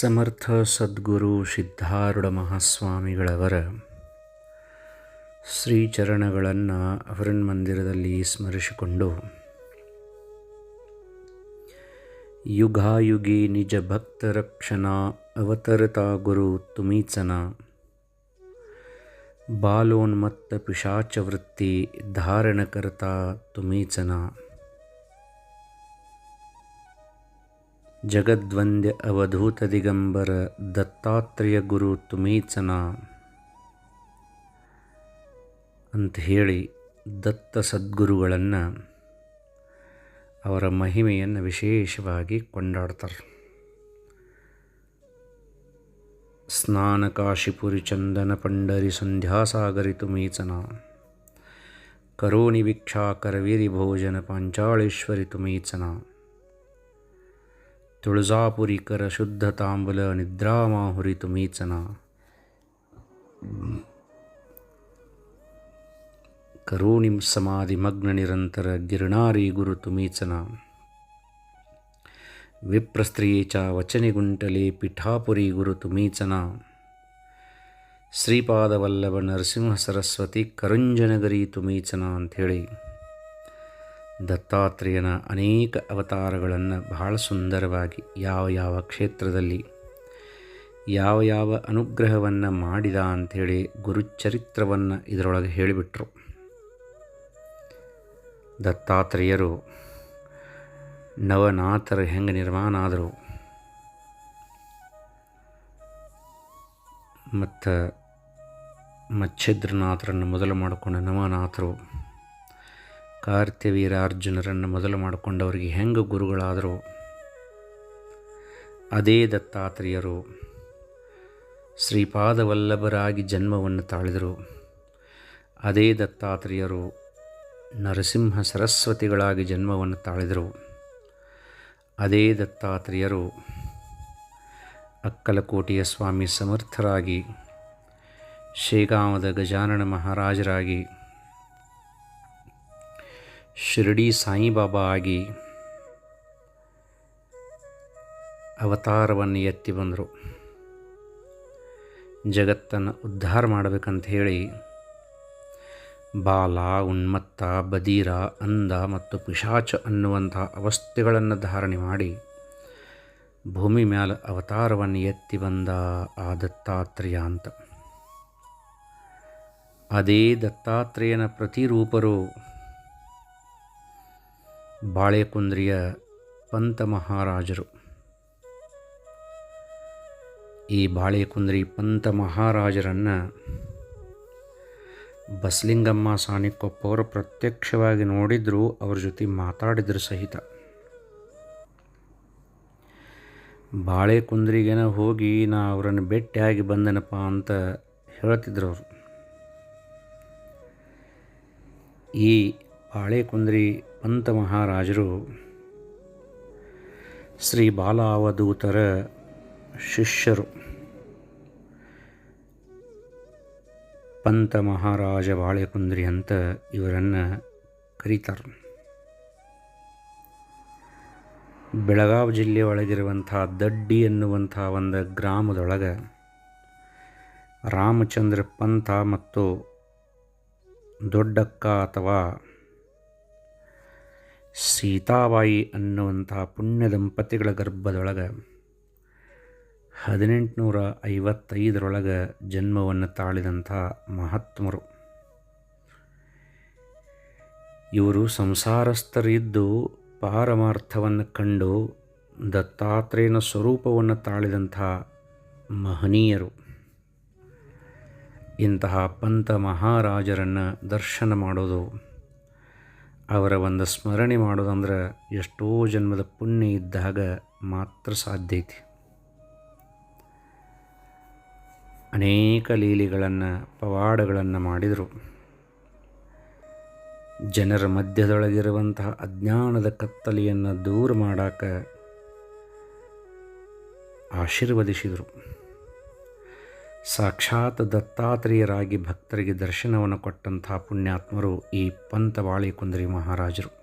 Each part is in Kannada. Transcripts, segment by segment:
ಸಮರ್ಥ ಸದ್ಗುರು ಸಿದ್ಧಾರೂಢ ಮಹಾಸ್ವಾಮಿಗಳವರ ಶ್ರೀಚರಣಗಳನ್ನು ಮಂದಿರದಲ್ಲಿ ಸ್ಮರಿಸಿಕೊಂಡು, ಯುಗಾಯುಗಿ ನಿಜ ಭಕ್ತ ರಕ್ಷಣಾ ಅವತರತಾ ಗುರು ತುಮೀಚನ, ಬಾಲೋನ್ಮತ್ತ ಪಿಶಾಚವೃತ್ತಿ ಧಾರಣಕರ್ತ ತುಮೀಚನ. ಜಗದ್ವಂದ್ಯ ಅವಧೂತ ದಿಗಂಬರ ದತ್ತಾತ್ರೇಯ ಗುರು ತುಮೀಚನ. ಅಂತ ಹೇಳಿ ದತ್ತ ಸದ್ಗುರುಗಳನ್ನು ಅವರ ಮಹಿಮೆಯನ್ನು ವಿಶೇಷವಾಗಿ ಕೊಂಡಾಡ್ತಾರೆ. ಸ್ನಾನ ಕಾಶಿಪುರಿ ಚಂದನ ಪಂಡರಿ ಸಂಧ್ಯಾಸಾಗರಿ ತುಮೀಚನ. ಕರೋಣಿ ಭಿಕ್ಷಾ ಕರವೀರಿ ಭೋಜನ ಪಾಂಚಾಳೇಶ್ವರಿ ತುಮೀಚನ. ತುಳಜಾಪುರಿ ಕರ ಶುದ್ಧ ತಾಂಬುಲ ನಿದ್ರಾಮಾಹುರಿ ತುಮೀಚನ ಕರೋಣಿಂ ಸಮಾಧಿ ಮಗ್ನ ನಿರಂತರ ಗಿರಣಾರಿ ಗುರು ತುಮೀಚನ ವಿಪ್ರಸ್ತ್ರೀಯೇ ಚ ವಚನಿಗುಂಟಲಿ ಪಿಠಾಪುರಿ ಗುರು ತುಮೀಚನ ಶ್ರೀಪಾದವಲ್ಲಭ ನರಸಿಂಹ ಸರಸ್ವತಿ ಕರುಂಜನಗರಿ ತುಮೀಚನ ಅಂಥೇಳಿ. ದತ್ತಾತ್ರೇಯನ ಅನೇಕ ಅವತಾರಗಳನ್ನು ಬಹಳ ಸುಂದರವಾಗಿ ಯಾವ ಯಾವ ಕ್ಷೇತ್ರದಲ್ಲಿ, ಯಾವ ಯಾವ ಅನುಗ್ರಹವನ್ನು ಮಾಡಿದ ಅಂಥೇಳಿ ಗುರುಚರಿತ್ರವನ್ನು ಇದರೊಳಗೆ ಹೇಳಿಬಿಟ್ರು. ದತ್ತಾತ್ರೇಯರು, ನವನಾಥರು ಹೆಂಗೆ ನಿರ್ಮಾಣ ಆದರು? ಮತ್ತು ಮಚ್ಛಿದ್ರನಾಥರನ್ನು ಮೊದಲು ಮಾಡಿಕೊಂಡು ನವನಾಥರು ಕಾರ್ತ್ಯವೀರಾರ್ಜುನರನ್ನು ಮೊದಲು ಮಾಡಿಕೊಂಡವರಿಗೆ ಹೆಂಗೆ ಗುರುಗಳಾದರು? ಅದೇ ದತ್ತಾತ್ರೇಯರು ಶ್ರೀಪಾದವಲ್ಲಭರಾಗಿ ಜನ್ಮವನ್ನು ತಾಳಿದರು. ಅದೇ ದತ್ತಾತ್ರೇಯರು ನರಸಿಂಹ ಸರಸ್ವತಿಗಳಾಗಿ ಜನ್ಮವನ್ನು ತಾಳಿದರು. ಅದೇ ದತ್ತಾತ್ರೇಯರು ಅಕ್ಕಲಕೋಟೆಯ ಸ್ವಾಮಿ ಸಮರ್ಥರಾಗಿ ಶ್ರೀಗಾಮದ ಗಜಾನನ ಮಹಾರಾಜರಾಗಿ ಶಿರಡಿ ಸಾಯಿಬಾಬಾ ಆಗಿ ಅವತಾರವನ್ನು ಎತ್ತಿ ಬಂದರು. ಜಗತ್ತನ್ನು ಉದ್ಧಾರ ಮಾಡಬೇಕಂತ ಹೇಳಿ ಬಾಲ, ಉನ್ಮತ್ತ, ಬದೀರ ಅಂದ ಮತ್ತು ಪಿಶಾಚ ಅನ್ನುವಂಥ ಅವಸ್ಥೆಗಳನ್ನು ಧಾರಣೆ ಮಾಡಿ ಭೂಮಿ ಮ್ಯಾಲ ಅವತಾರವನ್ನು ಎತ್ತಿ ಬಂದ ಆ ದತ್ತಾತ್ರೇಯ ಅಂತ. ಅದೇ ದತ್ತಾತ್ರೇಯನ ಪ್ರತಿರೂಪರು ಬಾಳೆಕುಂದ್ರಿಯ ಪಂತ ಮಹಾರಾಜರು ಈ ಬಾಳೆಕುಂದ್ರಿ ಪಂತ ಮಹಾರಾಜರನ್ನು ಬಸಲಿಂಗಮ್ಮ ಸಾಣಿಕೊಪ್ಪವರು ಪ್ರತ್ಯಕ್ಷವಾಗಿ ನೋಡಿದ್ರು ಅವ್ರ ಜೊತೆ ಮಾತಾಡಿದ್ರು ಸಹಿತ. ಬಾಳೆಕುಂದ್ರಿಗೆನ ಹೋಗಿ ನಾ ಅವರನ್ನು ಭೇಟಿಯಾಗಿ ಬಂದನಪ್ಪ ಅಂತ ಹೇಳ್ತಿದ್ರು ಅವರು. ಈ ಬಾಳೆಕುಂದ್ರಿ ಪಂತ ಮಹಾರಾಜರು. ಶ್ರೀ ಬಾಲಾವಧೂತರ ಶಿಷ್ಯರು. ಪಂತ ಮಹಾರಾಜ ಬಾಳೆಕುಂದ್ರಿ ಅಂತ ಇವರನ್ನು ಕರೀತಾರೆ. ಬೆಳಗಾವಿ ಜಿಲ್ಲೆ ಒಳಗಿರುವಂಥ ದಡ್ಡಿ ಎನ್ನುವಂಥ ಒಂದು ಗ್ರಾಮದೊಳಗೆ ರಾಮಚಂದ್ರ ಪಂಥ ಮತ್ತು ದೊಡ್ಡಕ್ಕ ಅಥವಾ ಸೀತಾಬಾಯಿ ಅನ್ನುವಂಥ ಪುಣ್ಯ ದಂಪತಿಗಳ ಗರ್ಭದೊಳಗೆ ಹದಿನೆಂಟುನೂರ ಐವತ್ತೈದರೊಳಗೆ ಜನ್ಮವನ್ನು ತಾಳಿದಂಥ ಮಹಾತ್ಮರು. ಇವರು ಸಂಸಾರಸ್ಥರಿದ್ದು ಪಾರಮಾರ್ಥವನ್ನು ಕಂಡು ದತ್ತಾತ್ರೇಯನ ಸ್ವರೂಪವನ್ನು ತಾಳಿದಂಥ ಮಹನೀಯರು. ಇಂತಹ ಪಂತ ಮಹಾರಾಜರನ್ನು ದರ್ಶನ ಮಾಡೋದು ಅವರ ಒಂದು ಸ್ಮರಣೆ ಮಾಡೋದಂದ್ರೆ ಎಷ್ಟೋ ಜನ್ಮದ ಪುಣ್ಯ ಇದ್ದಾಗ ಮಾತ್ರ ಸಾಧ್ಯ ಐತಿ. ಅನೇಕ ಲೀಲಿಗಳನ್ನು, ಪವಾಡಗಳನ್ನು ಮಾಡಿದರು. ಜನರ ಮಧ್ಯದೊಳಗಿರುವಂತಹ ಅಜ್ಞಾನದ ಕತ್ತಲೆಯನ್ನು ದೂರ ಮಾಡಾಕ ಆಶೀರ್ವದಿಸಿದರು. ಸಾಕ್ಷಾತ್ ದತ್ತಾತ್ರೇಯರಾಗಿ ಭಕ್ತರಿಗೆ ದರ್ಶನವನ್ನು ಕೊಟ್ಟಂಥ ಪುಣ್ಯಾತ್ಮರು ಈ ಪಂತವಾಳಿ ಕುಂದರಿ ಮಹಾರಾಜರು.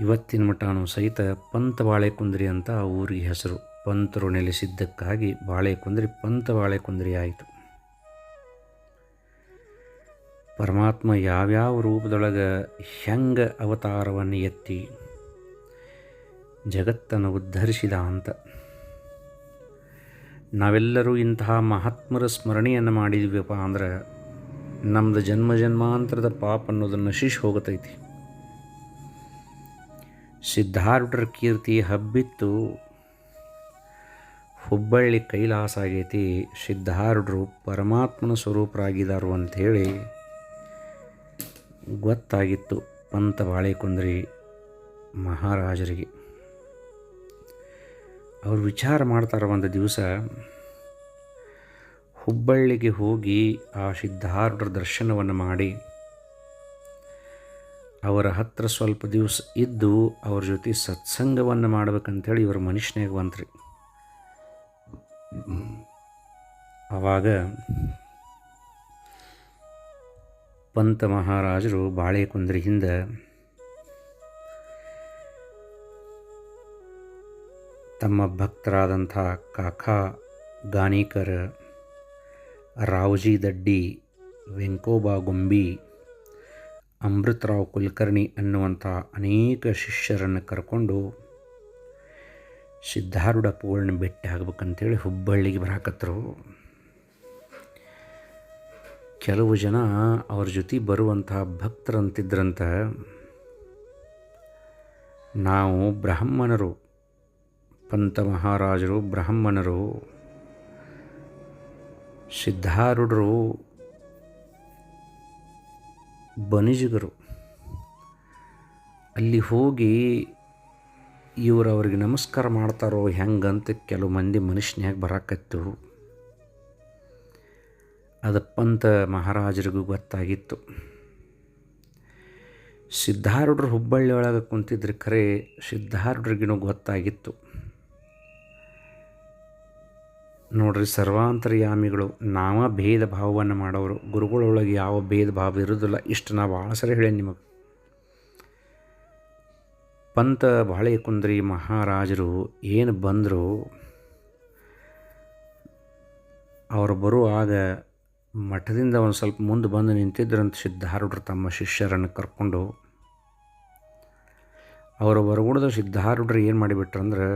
ಇವತ್ತಿನ ಮಟನೂ ಸಹಿತ ಪಂತ ಬಾಳೆಕುಂದ್ರಿ ಅಂತ ಊರಿಗೆ ಹೆಸರು. ಪಂತರು ನೆಲೆಸಿದ್ದಕ್ಕಾಗಿ ಬಾಳೆಕುಂದ್ರಿ ಪಂತ ಬಾಳೆಕುಂದ್ರಿ ಆಯಿತು. ಪರಮಾತ್ಮ ಯಾವ್ಯಾವ ರೂಪದೊಳಗೆ ಹೆಂಗೆ ಅವತಾರವನ್ನು ಎತ್ತಿ ಜಗತ್ತನ್ನು ಉದ್ಧರಿಸಿದ ಅಂತ. ನಾವೆಲ್ಲರೂ ಇಂತಹ ಮಹಾತ್ಮರ ಸ್ಮರಣೆಯನ್ನು ಮಾಡಿದ್ವಿಪ್ಪ ಅಂದ್ರೆ ನಮ್ಮದು ಜನ್ಮ ಜನ್ಮಾಂತರದ ಪಾಪ ಅನ್ನೋದನ್ನು ನಶಿಸಿ ಹೋಗತೈತಿ. ಸಿದ್ಧಾರೂಢರ ಕೀರ್ತಿ ಹಬ್ಬಿತ್ತು. ಹುಬ್ಬಳ್ಳಿ ಕೈಲಾಸ ಆಗೈತಿ. ಸಿದ್ಧಾರೂಢರು ಪರಮಾತ್ಮನ ಸ್ವರೂಪರಾಗಿದ್ದಾರು ಅಂಥೇಳಿ ಗೊತ್ತಾಗಿತ್ತು ಪಂತ ಬಾಳೆಕುಂದ್ರಿ ಮಹಾರಾಜರಿಗೆ. ಅವರು ವಿಚಾರ ಮಾಡ್ತಾರೆ ಒಂದು ದಿವಸ, ಹುಬ್ಬಳ್ಳಿಗೆ ಹೋಗಿ ಆ ಸಿದ್ಧಾರ್ಥರ ದರ್ಶನವನ್ನು ಮಾಡಿ, ಅವರ ಹತ್ರ ಸ್ವಲ್ಪ ದಿವಸ ಇದ್ದು ಅವ್ರ ಜೊತೆ ಸತ್ಸಂಗವನ್ನು ಮಾಡ್ಬೇಕಂತೇಳಿ ಇವರು ಮನುಷ್ಯನಾಗ ಬಂತ್ರಿ. ಆವಾಗ ಪಂತ ಮಹಾರಾಜರು ಬಾಳೆಕುಂದ್ರಿ ಹಿಂದೆ ತಮ್ಮ ಭಕ್ತರಾದಂಥ ಕಾಕಾ ಗಾಣೀಕರ್, ರಾವ್ಜಿ ದಡ್ಡಿ, ವೆಂಕೋಬಾ ಗೊಂಬಿ, ಅಮೃತರಾವ್ ಕುಲಕರ್ಣಿ ಅನ್ನುವಂಥ ಅನೇಕ ಶಿಷ್ಯರನ್ನು ಕರ್ಕೊಂಡು ಸಿದ್ಧಾರೂಢ ಪೂರ್ಣ ಭೇಟಿ ಆಗ್ಬೇಕಂತೇಳಿ ಹುಬ್ಬಳ್ಳಿಗೆ ಬರಾಕತ್ತರು ಕೆಲವು ಜನ ಅವ್ರ ಜೊತೆ ಬರುವಂಥ ಭಕ್ತರಂತಿದ್ರಂತ ನಾವು ಬ್ರಾಹ್ಮಣರು ಪಂತ ಮಹಾರಾಜರು, ಬ್ರಾಹ್ಮಣರು, ಸಿದ್ಧಾರೂಢರು, ಬನಿಜಿಗರು, ಅಲ್ಲಿ ಹೋಗಿ ಇವರು ಅವ್ರಿಗೆ ನಮಸ್ಕಾರ ಮಾಡ್ತಾರೋ ಹೆಂಗಂತ ಕೆಲವು ಮಂದಿ ಮನುಷ್ಯನ್ಯಾಗ ಬರಾಕತ್ತು ಅದಪ್ಪಂತ ಮಹಾರಾಜರಿಗೂ ಗೊತ್ತಾಗಿತ್ತು. ಸಿದ್ಧಾರೂಢರು ಹುಬ್ಬಳ್ಳಿ ಒಳಗೆ ಕುಂತಿದ್ರೆ ಖರೆ ಸಿದ್ಧಾರೂಢರಿಗಿನೂ ಗೊತ್ತಾಗಿತ್ತು. ನೋಡ್ರಿ ಸರ್ವಾಂತರ್ಯಾಮಿಗಳು, ನಾವ ಭೇದ ಭಾವವನ್ನು ಮಾಡೋರು, ಗುರುಗಳೊಳಗೆ ಯಾವ ಭೇದ ಭಾವ ಇರೋದಿಲ್ಲ, ಇಷ್ಟು ನಾ ಭಾಳ ಸರಿ ಹೇಳೇನಿ ನಿಮಗೆ. ಪಂತ ಬಾಳೆಕುಂದ್ರಿ ಮಹಾರಾಜರು ಏನು ಬಂದರು, ಅವರು ಬರುವಾಗ ಮಠದಿಂದ ಒಂದು ಸ್ವಲ್ಪ ಮುಂದೆ ಬಂದು ನಿಂತಿದ್ರಂತ ಸಿದ್ಧಾರೂಢರು ತಮ್ಮ ಶಿಷ್ಯರನ್ನು ಕರ್ಕೊಂಡು, ಅವರು ಬರಗುಡ್ದ ಸಿದ್ಧಾರೂಢರು ಏನು ಮಾಡಿಬಿಟ್ರಂದ್ರೆ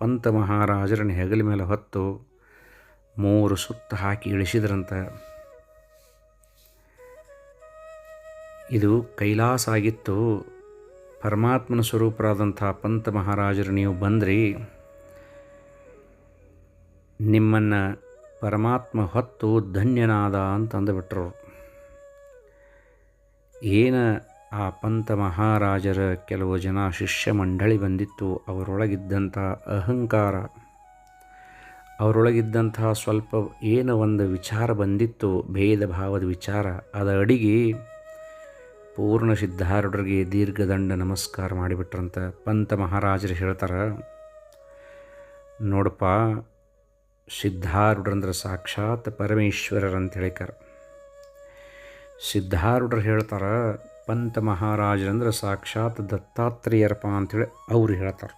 ಪಂತ ಮಹಾರಾಜರನ್ನು ಹೆಗಲ ಮೇಲೆ ಹೊತ್ತು ಮೂರು ಸುತ್ತ ಹಾಕಿ ಇಳಿಸಿದ್ರಂತ. ಇದು ಕೈಲಾಸ ಆಗಿತ್ತು. ಪರಮಾತ್ಮನ ಸ್ವರೂಪರಾದಂಥ ಪಂತ ಮಹಾರಾಜರು ನೀವು ಬಂದ್ರಿ. ನಿಮ್ಮನ್ನು ಪರಮಾತ್ಮ ಹೊತ್ತು ಧನ್ಯನಾದ ಅಂತಂದುಬಿಟ್ರು ಏನು ಆ ಪಂತ ಮಹಾರಾಜರ ಕೆಲವು ಜನ ಶಿಷ್ಯ ಮಂಡಳಿ ಬಂದಿತ್ತು, ಅವರೊಳಗಿದ್ದಂಥ ಅಹಂಕಾರ ಅವರೊಳಗಿದ್ದಂತಹ ಸ್ವಲ್ಪ ಏನು ಒಂದು ವಿಚಾರ ಬಂದಿತ್ತು, ಭೇದ ಭಾವದ ವಿಚಾರ. ಅದ ಅಡಿಗೆ ಪೂರ್ಣ ಸಿದ್ಧಾರೂಢರಿಗೆ ದೀರ್ಘದಂಡ ನಮಸ್ಕಾರ ಮಾಡಿಬಿಟ್ರಂತ ಪಂತ ಮಹಾರಾಜರು ಹೇಳ್ತಾರೆ, ನೋಡಪ್ಪ, ಸಿದ್ಧಾರೂಢರಂದ್ರೆ ಸಾಕ್ಷಾತ್ ಪರಮೇಶ್ವರರಂತ ಹೇಳಿಕಾರ ಸಿದ್ಧಾರೂಢರು ಹೇಳ್ತಾರೆ ಪಂತ ಮಹಾರಾಜರಂದ್ರೆ ಸಾಕ್ಷಾತ್ ದತ್ತಾತ್ರೇಯರಪ್ಪ ಅಂಥೇಳಿ ಅವರು ಹೇಳ್ತಾರೆ.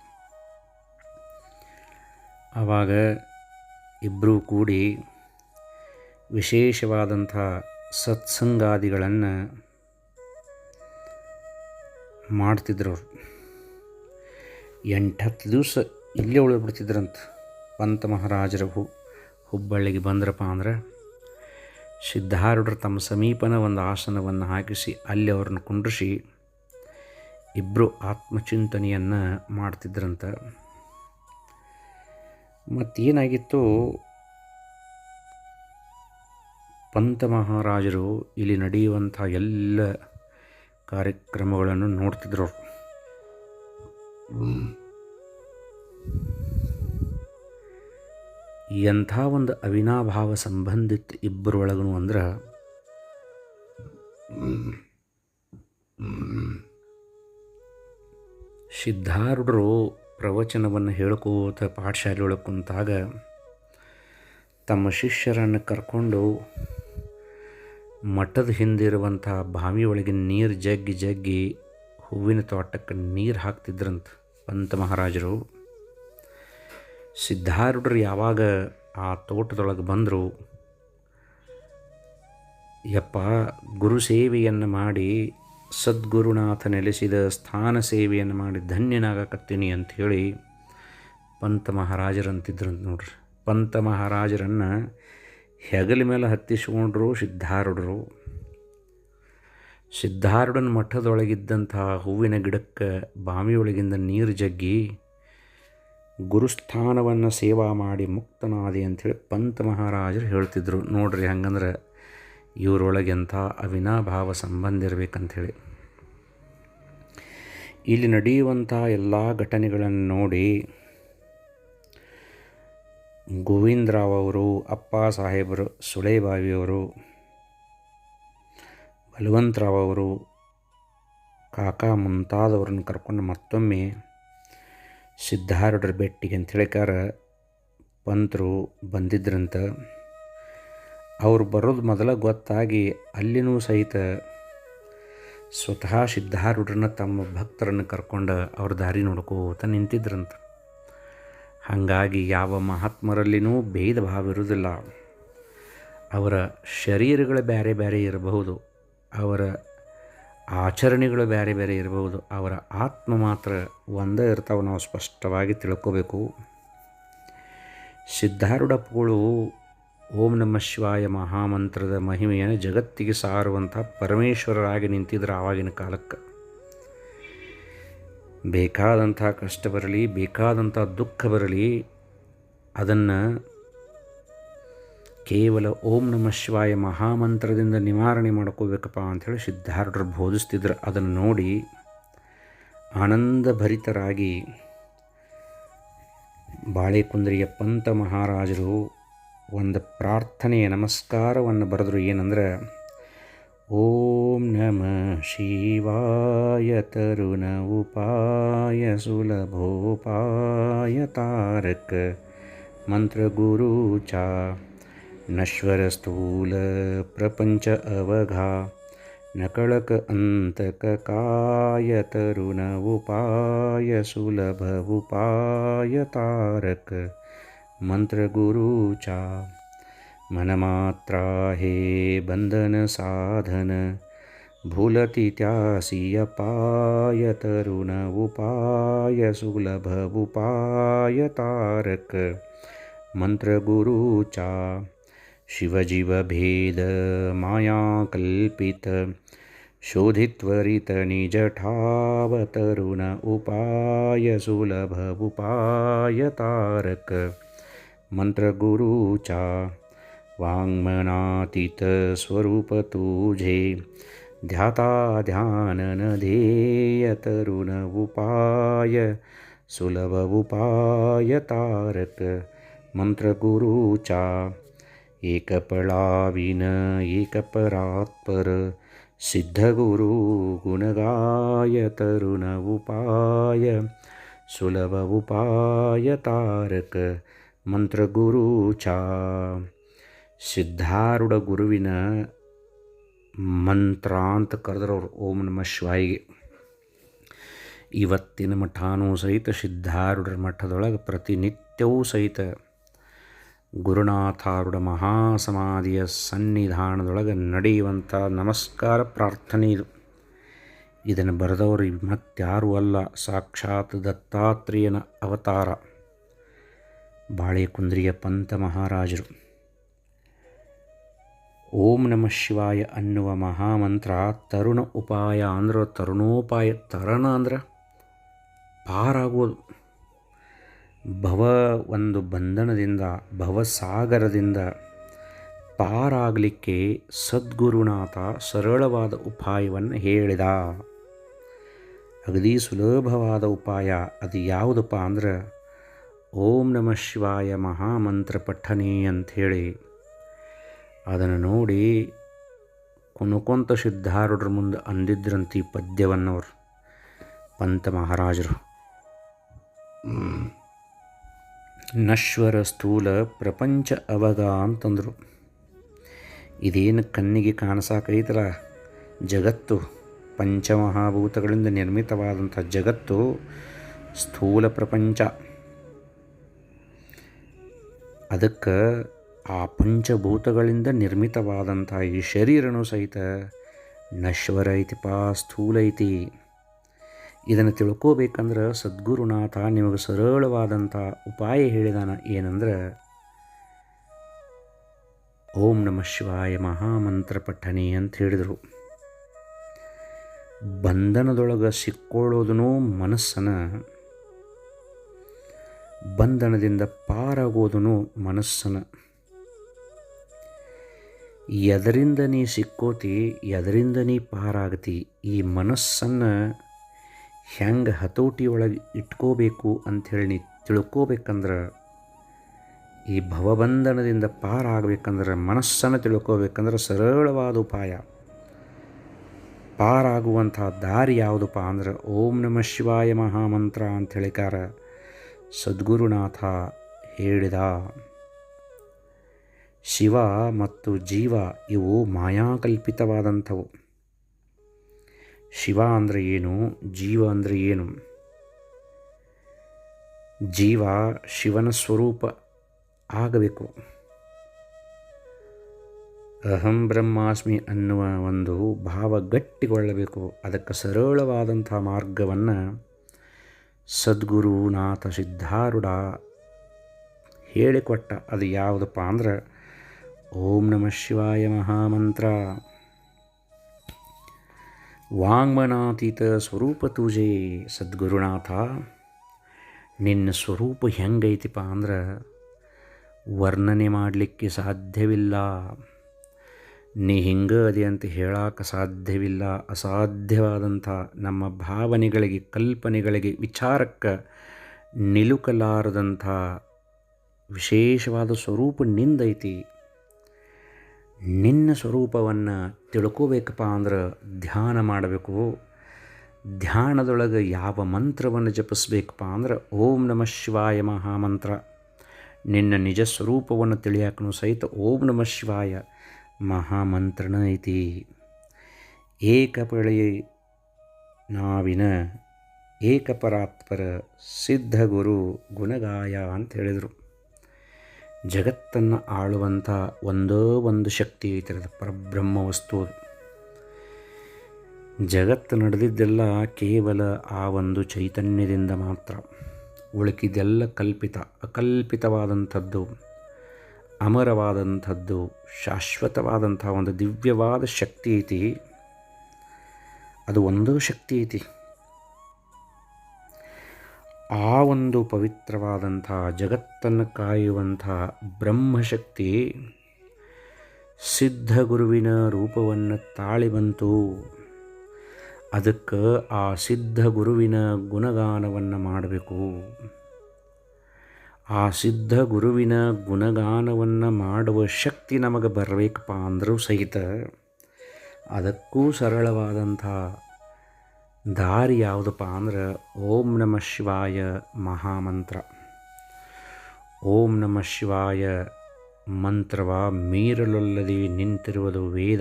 ಆವಾಗ ಇಬ್ಬರೂ ಕೂಡಿ ವಿಶೇಷವಾದಂಥ ಸತ್ಸಂಗಾದಿಗಳನ್ನು ಮಾಡ್ತಿದ್ರು ಅವರು. ಎಂಟತ್ತು ದಿವಸ ಇಲ್ಲೇ ಉಳಿದ್ಬಿಡ್ತಿದ್ರಂತ ಪಂತ ಮಹಾರಾಜರು ಹುಬ್ಬಳ್ಳಿಗೆ ಬಂದ್ರಪ್ಪ ಅಂದ್ರೆ ಸಿದ್ಧಾರೂಢರು ತಮ್ಮ ಸಮೀಪನ ಒಂದು ಆಸನವನ್ನು ಹಾಕಿಸಿ ಅಲ್ಲಿ ಅವ್ರನ್ನ ಕುಂಡ್ರಿಸಿ ಇಬ್ಬರು ಆತ್ಮಚಿಂತನೆಯನ್ನು ಮಾಡ್ತಿದ್ರಂತ. ಮತ್ತೇನಾಗಿತ್ತು? ಪಂತ ಮಹಾರಾಜರು ಇಲ್ಲಿ ನಡೆಯುವಂಥ ಎಲ್ಲ ಕಾರ್ಯಕ್ರಮಗಳನ್ನು ನೋಡ್ತಿದ್ರು ಎಂಥ ಒಂದು ಅವಿನಾಭಾವ ಸಂಬಂಧಿತ ಇಬ್ಬರೊಳಗೂ ಅಂದ್ರೆ ಸಿದ್ಧಾರೂಢರು ಪ್ರವಚನವನ್ನು ಹೇಳ್ಕೋತ ಪಾಠಶಾಲೆಯೊಳಗೆ ಕುಂತಾಗ ತಮ್ಮ ಶಿಷ್ಯರನ್ನು ಕರ್ಕೊಂಡು ಮಠದ ಹಿಂದಿರುವಂಥ ಬಾವಿಯೊಳಗೆ ನೀರು ಜಗ್ಗಿ ಜಗ್ಗಿ ಹೂವಿನ ತೋಟಕ್ಕೆ ನೀರು ಹಾಕ್ತಿದ್ರಂತ ಪಂತ ಮಹಾರಾಜರು. ಸಿದ್ಧಾರೂಢರು ಯಾವಾಗ ಆ ತೋಟದೊಳಗೆ ಬಂದರು, ಯಪ್ಪ, ಗುರು ಸೇವೆಯನ್ನು ಮಾಡಿ ಸದ್ಗುರುನಾಥ ನೆಲೆಸಿದ ಸ್ಥಾನ ಸೇವೆಯನ್ನು ಮಾಡಿ ಧನ್ಯನಾಗಕತ್ತೀನಿ ಅಂಥೇಳಿ ಪಂತ ಮಹಾರಾಜರಂತಿದ್ರಂತ ನೋಡ್ರಿ. ಪಂತ ಮಹಾರಾಜರನ್ನು ಹೆಗಲ ಮೇಲೆ ಹತ್ತಿಸ್ಕೊಂಡ್ರು ಸಿದ್ಧಾರೂಢರು. ಸಿದ್ಧಾರೂಢನ ಮಠದೊಳಗಿದ್ದಂತಹ ಹೂವಿನ ಗಿಡಕ್ಕೆ ಬಾವಿಯೊಳಗಿಂದ ನೀರು ಜಗ್ಗಿ ಗುರುಸ್ಥಾನವನ್ನು ಸೇವಾ ಮಾಡಿ ಮುಕ್ತನಾದಿ ಅಂಥೇಳಿ ಪಂತ ಮಹಾರಾಜರು ಹೇಳ್ತಿದ್ರು. ನೋಡ್ರಿ ಹಂಗಂದ್ರೆ ಇವರೊಳಗೆ ಎಂಥ ಅವಿನಾಭಾವ ಸಂಬಂಧ ಇರಬೇಕಂಥೇಳಿ. ಇಲ್ಲಿ ನಡೆಯುವಂಥ ಎಲ್ಲ ಘಟನೆಗಳನ್ನು ನೋಡಿ ಗೋವಿಂದರಾವ್ ಅವರು, ಅಪ್ಪ ಸಾಹೇಬರು ಸುಳೇಬಾವಿಯವರು ಬಲವಂತರಾವ್ ಅವರು, ಕಾಕಾ ಮುಂತಾದವ್ರನ್ನ ಕರ್ಕೊಂಡು ಮತ್ತೊಮ್ಮೆ ಸಿದ್ಧಾರೂಢರ ಅಂತ ಹೇಳಿಕಾರ ಪಂತರು ಬಂದಿದ್ರಂತ, ಅವ್ರು ಬರೋದು ಮೊದಲ ಗೊತ್ತಾಗಿ ಅಲ್ಲಿನೂ ಸಹಿತ ಸ್ವತಃ ಸಿದ್ಧಾರೂಢರನ್ನ ತಮ್ಮ ಭಕ್ತರನ್ನು ಕರ್ಕೊಂಡು ಅವ್ರ ದಾರಿ ನೋಡ್ಕೋತ ನಿಂತಿದ್ರಂತ. ಹಾಗಾಗಿ ಯಾವ ಮಹಾತ್ಮರಲ್ಲಿನೂ ಭೇದ ಭಾವ ಇರುವುದಿಲ್ಲ ಅವರ ಶರೀರಗಳು ಬೇರೆ ಬೇರೆ ಇರಬಹುದು. ಅವರ ಆಚರಣೆಗಳು ಬೇರೆ ಬೇರೆ ಇರಬಹುದು ಅವರ ಆತ್ಮ ಮಾತ್ರ ಒಂದೇ ಇರ್ತಾವೆ ನಾವು ಸ್ಪಷ್ಟವಾಗಿ ತಿಳ್ಕೋಬೇಕು. ಸಿದ್ಧಾರೂಢಪ್ಪಗಳು ಓಂ ನಮ ಶಿವಾಯ ಮಹಾಮಂತ್ರದ ಮಹಿಮೆಯನ್ನು ಜಗತ್ತಿಗೆ ಸಾರುವಂಥ ಪರಮೇಶ್ವರರಾಗಿ ನಿಂತಿದ್ರು ಆವಾಗಿನ ಕಾಲಕ್ಕೆ. ಬೇಕಾದಂಥ ಕಷ್ಟ ಬರಲಿ, ಬೇಕಾದಂಥ ದುಃಖ ಬರಲಿ, ಅದನ್ನು ಕೇವಲ ಓಂ ನಮ ಶಿವಾಯ ಮಹಾಮಂತ್ರದಿಂದ ನಿವಾರಣೆ ಮಾಡ್ಕೋಬೇಕಪ್ಪ ಅಂಥೇಳಿ ಸಿದ್ಧಾರ್ಢರು ಬೋಧಿಸ್ತಿದ್ರು. ಅದನ್ನು ನೋಡಿ ಆನಂದಭರಿತರಾಗಿ ಬಾಳೆಕುಂದ್ರಿಯ ಪಂತ ಮಹಾರಾಜರು ಒಂದು ಪ್ರಾರ್ಥನೆಯ ನಮಸ್ಕಾರವನ್ನು ಬರೆದ್ರು. ಏನಂದ್ರೆ, ಓಂ ನಮ ಶಿವಾಯ ತರುಣ ಉಪಾಯ ಸುಲಭೋಪಾಯ ತಾರಕ ಮಂತ್ರಗುರು ಚ नश्वर स्थूल प्रपंच अवघा नकळक अन्तक काय तरुण उपाय सुलभ उपाय तारक मंत्रगुरूचा मनमात्रा हे बंधन साधन भुलती त्यासी अपाय तरुण उपाय सुलभ उपाय तारक मंत्रगुरूचा शिवजीवभेदमायाकल्पित शोधित्वरितनिजठावतरुण उपायसुलभवुपायतारक मन्त्रगुरुचा वाङ्मनातीतस्वरूपतुजे ध्याताध्याननधेयतरुण उपाय सुलभ उपायतारक मन्त्रगुरुचा मंत्रगुरुचा एकपळाविन एकपरात्पर सिद्धगुरु गुणगाय तरुण उपाय सुलभ उपाय तारक ಮಂತ್ರಗುರುಚಾ ಸಿದ್ಧಾರೂಢ ಗುರುವಿನ ಮಂತ್ರ ಅಂತ ಕರೆದ್ರವ್ರು ಓಂ ನಮ ಶಿವಾಯಿಗೆ ಇವತ್ತಿನ ಮಠಾನೂ ಸಹಿತ ಸಿದ್ಧಾರೂಢರ ಮಠದೊಳಗೆ ಪ್ರತಿನಿತ್ಯವೂ ಸಹಿತ ಗುರುನಾಥಾರೂಢ ಮಹಾಸಮಾಧಿಯ ಸನ್ನಿಧಾನದೊಳಗೆ ನಡೆಯುವಂಥ ನಮಸ್ಕಾರ ಪ್ರಾರ್ಥನೆ ಇದು. ಇದನ್ನು ಬರೆದವರು ಮತ್ತಾರೂ ಅಲ್ಲ, ಸಾಕ್ಷಾತ್ ದತ್ತಾತ್ರೇಯನ ಅವತಾರ. ಬಾಳೆಕುಂದ್ರಿಯ ಪಂತ ಮಹಾರಾಜರು. ಓಂ ನಮಃ ಶಿವಾಯ ಅನ್ನುವ ಮಹಾಮಂತ್ರ, ತರುಣ ಉಪಾಯ ಅಂದ್ರೆ ತರುಣೋಪಾಯ, ತರಣ ಅಂದ್ರೆ ಪಾರಾಗೋದು. ಭವ ಒಂದು ಬಂಧನದಿಂದ ಭವಸಾಗರದಿಂದ ಪಾರಾಗಲಿಕ್ಕೆ ಸದ್ಗುರುನಾಥ ಸರಳವಾದ ಉಪಾಯವನ್ನು ಹೇಳಿದ. ಅಗದಿ ಸುಲಭವಾದ ಉಪಾಯ ಅದು ಯಾವುದಪ್ಪ ಅಂದ್ರೆ, ಓಂ ನಮ ಶಿವಾಯ ಮಹಾಮಂತ್ರ ಪಠನೆ ಅಂಥೇಳಿ. ಅದನ್ನು ನೋಡಿ ಕುಣುಕೊಂತ ಸಿದ್ಧಾರೂಢರ ಮುಂದೆ ಅಂದಿದ್ರಂತ ಈ ಪದ್ಯವನ್ನವರು ಪಂತ ಮಹಾರಾಜರು. ನಶ್ವರ ಸ್ಥೂಲ ಪ್ರಪಂಚ ಅವಗ ಅಂತಂದರು ಇದೇನು ಕಣ್ಣಿಗೆ ಕಾಣಿಸಾಕೈತಲ್ಲ ಜಗತ್ತು ಪಂಚಮಹಾಭೂತಗಳಿಂದ ನಿರ್ಮಿತವಾದಂಥ ಜಗತ್ತು ಸ್ಥೂಲ ಪ್ರಪಂಚ. ಅದಕ್ಕೆ ಆ ಪಂಚಭೂತಗಳಿಂದ ನಿರ್ಮಿತವಾದಂಥ ಈ ಶರೀರನೂ ಸಹಿತ ನಶ್ವರ ಪಾ ಸ್ಥೂಲ ಐತಿ. ಇದನ್ನು ತಿಳ್ಕೋಬೇಕಂದ್ರೆ ಸದ್ಗುರುನಾಥ ನಿಮಗೆ ಸರಳವಾದಂಥ ಉಪಾಯ ಹೇಳಿದಾನ ಏನಂದ್ರೆ, ಓಂ ನಮ ಶಿವಾಯ ಮಹಾಮಂತ್ರ ಪಠನೆ ಅಂತ ಹೇಳಿದರು. ಬಂಧನದೊಳಗೆ ಸಿಕ್ಕೊಳ್ಳೋದೂ ಮನಸ್ಸನ್ನು, ಬಂಧನದಿಂದ ಪಾರಾಗೋದನು ಮನಸ್ಸನ ಎದರಿಂದ ನೀ ಸಿಕ್ಕೋತಿ, ಎದರಿಂದ ನೀ ಪಾರಾಗತಿ, ಈ ಮನಸ್ಸನ್ನು ಹೆಂಗೆ ಹತೋಟಿಯೊಳಗೆ ಇಟ್ಕೋಬೇಕು ಅಂಥೇಳಿ ನೀ ತಿಳ್ಕೋಬೇಕಂದ್ರೆ, ಈ ಭವಬಂಧನದಿಂದ ಪಾರಾಗಬೇಕಂದ್ರೆ ಮನಸ್ಸನ್ನು ತಿಳ್ಕೋಬೇಕಂದ್ರೆ ಸರಳವಾದ ಉಪಾಯ. ಪಾರಾಗುವಂಥ ದಾರಿ ಯಾವುದಪ್ಪ ಅಂದ್ರೆ, ಓಂ ನಮಃ ಶಿವಾಯ ಮಹಾಮಂತ್ರ ಅಂತ ಹೇಳಿಕಾರ ಸದ್ಗುರುನಾಥ ಹೇಳಿದ. ಶಿವ ಮತ್ತು ಜೀವ ಇವು ಮಾಯಾಕಲ್ಪಿತವಾದಂಥವು. ಶಿವ ಅಂದರೆ ಏನು, ಜೀವ ಅಂದರೆ ಏನು? ಜೀವ ಶಿವನ ಸ್ವರೂಪ ಆಗಬೇಕು. ಅಹಂ ಬ್ರಹ್ಮಾಸ್ಮಿ ಅನ್ನುವ ಒಂದು ಭಾವ ಗಟ್ಟಿಗೊಳ್ಳಬೇಕು ಅದಕ್ಕೆ ಸರಳವಾದಂಥ ಮಾರ್ಗವನ್ನು ಸದ್ಗುರುನಾಥ ಸಿದ್ಧಾರುಡ ಹೇಳಿಕೊಟ್ಟ. ಅದು ಯಾವುದಪ್ಪ ಅಂದ್ರೆ, ಓಂ ನಮಃ ಶಿವಾಯ ಮಹಾಮಂತ್ರ. ವಾಂಗ್ಮನಾತೀತ ಸ್ವರೂಪ ತೂಜೆ ಸದ್ಗುರುನಾಥ. ನಿನ್ನ ಸ್ವರೂಪ ಹೆಂಗೈತಿಪ್ಪ ಅಂದ್ರೆ ವರ್ಣನೆ ಮಾಡಲಿಕ್ಕೆ ಸಾಧ್ಯವಿಲ್ಲ. ನೀ ಹಿಂಗೆ ಅದಿ ಅಂತ ಹೇಳಾಕ ಸಾಧ್ಯವಿಲ್ಲ. ಅಸಾಧ್ಯವಾದಂಥ ನಮ್ಮ ಭಾವನೆಗಳಿಗೆ, ಕಲ್ಪನೆಗಳಿಗೆ, ವಿಚಾರಕ್ಕೆ ನಿಲುಕಲಾರದಂಥ ವಿಶೇಷವಾದ ಸ್ವರೂಪ ನಿಂದೈತಿ. ನಿನ್ನ ಸ್ವರೂಪವನ್ನು ತಿಳ್ಕೋಬೇಕಪ್ಪ ಅಂದ್ರೆ ಧ್ಯಾನ ಮಾಡಬೇಕು. ಧ್ಯಾನದೊಳಗೆ ಯಾವ ಮಂತ್ರವನ್ನು ಜಪಿಸ್ಬೇಕಪ್ಪ ಅಂದ್ರೆ ಓಂ ನಮ ಶಿವಾಯ ಮಹಾಮಂತ್ರ. ನಿನ್ನ ನಿಜ ಸ್ವರೂಪವನ್ನು ತಿಳಿಯಾಕನು ಸಹಿತ ಓಂ ನಮಃ ಶಿವಾಯ ಮಹಾಮಂತ್ರನ ಐತಿ. ಏಕಪಳಿ ನಾವಿನ ಏಕಪರಾತ್ಪರ ಸಿದ್ಧಗುರು ಗುಣಗಾಯ ಅಂತ ಹೇಳಿದರು. ಜಗತ್ತನ್ನು ಆಳುವಂಥ ಒಂದೋ ಒಂದು ಶಕ್ತಿ ಐತಿ ಅದು ಪರಬ್ರಹ್ಮ ವಸ್ತು ಅದು. ಜಗತ್ತು ನಡೆದಿದ್ದೆಲ್ಲ ಕೇವಲ ಆ ಒಂದು ಚೈತನ್ಯದಿಂದ ಮಾತ್ರ. ಉಳುಕಿದೆಲ್ಲ ಕಲ್ಪಿತ, ಅಕಲ್ಪಿತವಾದಂಥದ್ದು, ಅಮರವಾದಂಥದ್ದು, ಶಾಶ್ವತವಾದಂಥ ಒಂದು ದಿವ್ಯವಾದ ಶಕ್ತಿ ಐತಿ. ಅದು ಒಂದೋ ಶಕ್ತಿ ಐತಿ. ಆ ಒಂದು ಪವಿತ್ರವಾದಂಥ ಜಗತ್ತನ್ನು ಕಾಯುವಂಥ ಬ್ರಹ್ಮಶಕ್ತಿ ಸಿದ್ಧಗುರುವಿನ ರೂಪವನ್ನು ತಾಳಿ ಬಂತು. ಅದಕ್ಕೆ ಆ ಸಿದ್ಧ ಗುರುವಿನ ಗುಣಗಾನವನ್ನು ಮಾಡಬೇಕು. ಆ ಸಿದ್ಧ ಗುರುವಿನ ಗುಣಗಾನವನ್ನು ಮಾಡುವ ಶಕ್ತಿ ನಮಗೆ ಬರಬೇಕಪ್ಪ ಅಂದರೂ ಸಹಿತ ಅದಕ್ಕೂ ಸರಳವಾದಂಥ ದಾರಿ ಯಾವುದಪ್ಪ ಅಂದ್ರೆ ಓಂ ನಮ ಶಿವಾಯ ಮಹಾಮಂತ್ರ. ಓಂ ನಮ ಶಿವಾಯ ಮಂತ್ರವ ಮೀರಲೊಲ್ಲದೆ ನಿಂತಿರುವುದು ವೇದ.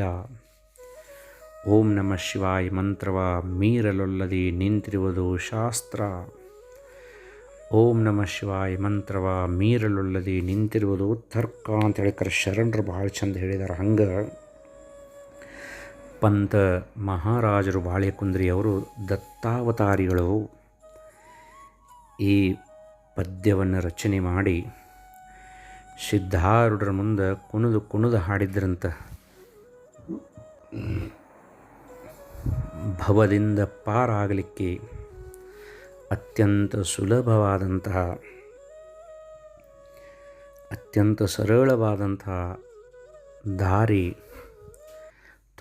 ಓಂ ನಮ ಶಿವಾಯ ಮಂತ್ರವ ಮೀರಲೊಲ್ಲದೆ ನಿಂತಿರುವುದು ಶಾಸ್ತ್ರ. ಓಂ ನಮ ಶಿವಾಯ ಮಂತ್ರವ ಮೀರಲೊಲ್ಲದೆ ನಿಂತಿರುವುದು ತರ್ಕ ಅಂತ ಹೇಳಿಕರೆ ಶರಣರು ಭಾಳ ಚಂದ ಹೇಳಿದ್ದಾರೆ ಹಂಗೆ ಪಂತ ಮಹಾರಾಜರು ಬಾಳೆಕುಂದ್ರಿಯವರು ದತ್ತಾವತಾರಿಗಳು. ಈ ಪದ್ಯವನ್ನು ರಚನೆ ಮಾಡಿ ಸಿದ್ಧಾರೂಢರ ಮುಂದೆ ಕುಣಿದು ಕುಣಿದು ಹಾಡಿದ್ರಂತ. ಭವದಿಂದ ಪಾರಾಗಲಿಕ್ಕೆ ಅತ್ಯಂತ ಸುಲಭವಾದಂತಹ, ಅತ್ಯಂತ ಸರಳವಾದಂತಹ ದಾರಿ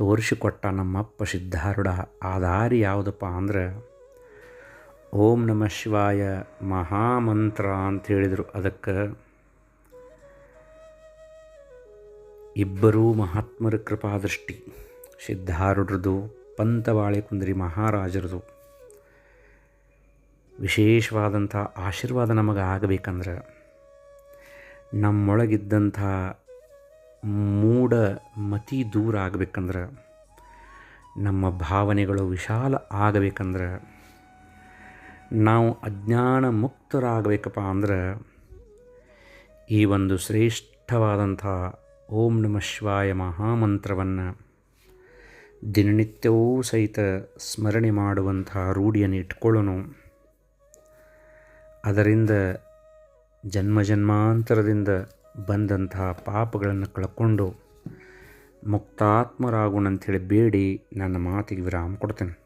ತೋರಿಸಿಕೊಟ್ಟ ನಮ್ಮಪ್ಪ ಸಿದ್ಧಾರೂಢ ಆ ದಾರಿ ಯಾವುದಪ್ಪ ಅಂದ್ರೆ, ಓಂ ನಮ ಶಿವಾಯ ಮಹಾಮಂತ್ರ ಅಂತ ಹೇಳಿದರು. ಅದಕ್ಕೆ ಇಬ್ಬರೂ ಮಹಾತ್ಮರ ಕೃಪಾದೃಷ್ಟಿ, ಸಿದ್ಧಾರೂಢರದು ಪಂತವಾಳೆ ಕುಂದರಿ ಮಹಾರಾಜರದು. ವಿಶೇಷವಾದಂಥ ಆಶೀರ್ವಾದ ನಮಗೆ ಆಗಬೇಕಂದ್ರೆ ನಮ್ಮೊಳಗಿದ್ದಂಥ ಮೂಢ ಮತಿ ದೂರ ಆಗಬೇಕಂದ್ರೆ, ನಮ್ಮ ಭಾವನೆಗಳು ವಿಶಾಲ ಆಗಬೇಕಂದ್ರೆ, ನಾವು ಅಜ್ಞಾನ ಮುಕ್ತರಾಗಬೇಕಪ್ಪ ಅಂದ್ರೆ, ಈ ಒಂದು ಶ್ರೇಷ್ಠವಾದಂಥ ಓಂ ನಮ ಶಿವಾಯ ಮಹಾಮಂತ್ರವನ್ನು ದಿನನಿತ್ಯವೂ ಸಹಿತ ಸ್ಮರಣೆ ಮಾಡುವಂಥ ರೂಢಿಯನ್ನು ಇಟ್ಕೊಳ್ಳೋಣ ಅದರಿಂದ ಜನ್ಮ ಜನ್ಮಾಂತರದಿಂದ ಬಂದಂತಹ ಪಾಪಗಳನ್ನು ಕಳ್ಕೊಂಡು ಮುಕ್ತಾತ್ಮರಾಗೋಣ ಅಂಥೇಳಿ ಬೇಡಿ ನನ್ನ ಮಾತಿಗೆ ವಿರಾಮ ಕೊಡ್ತೇನೆ.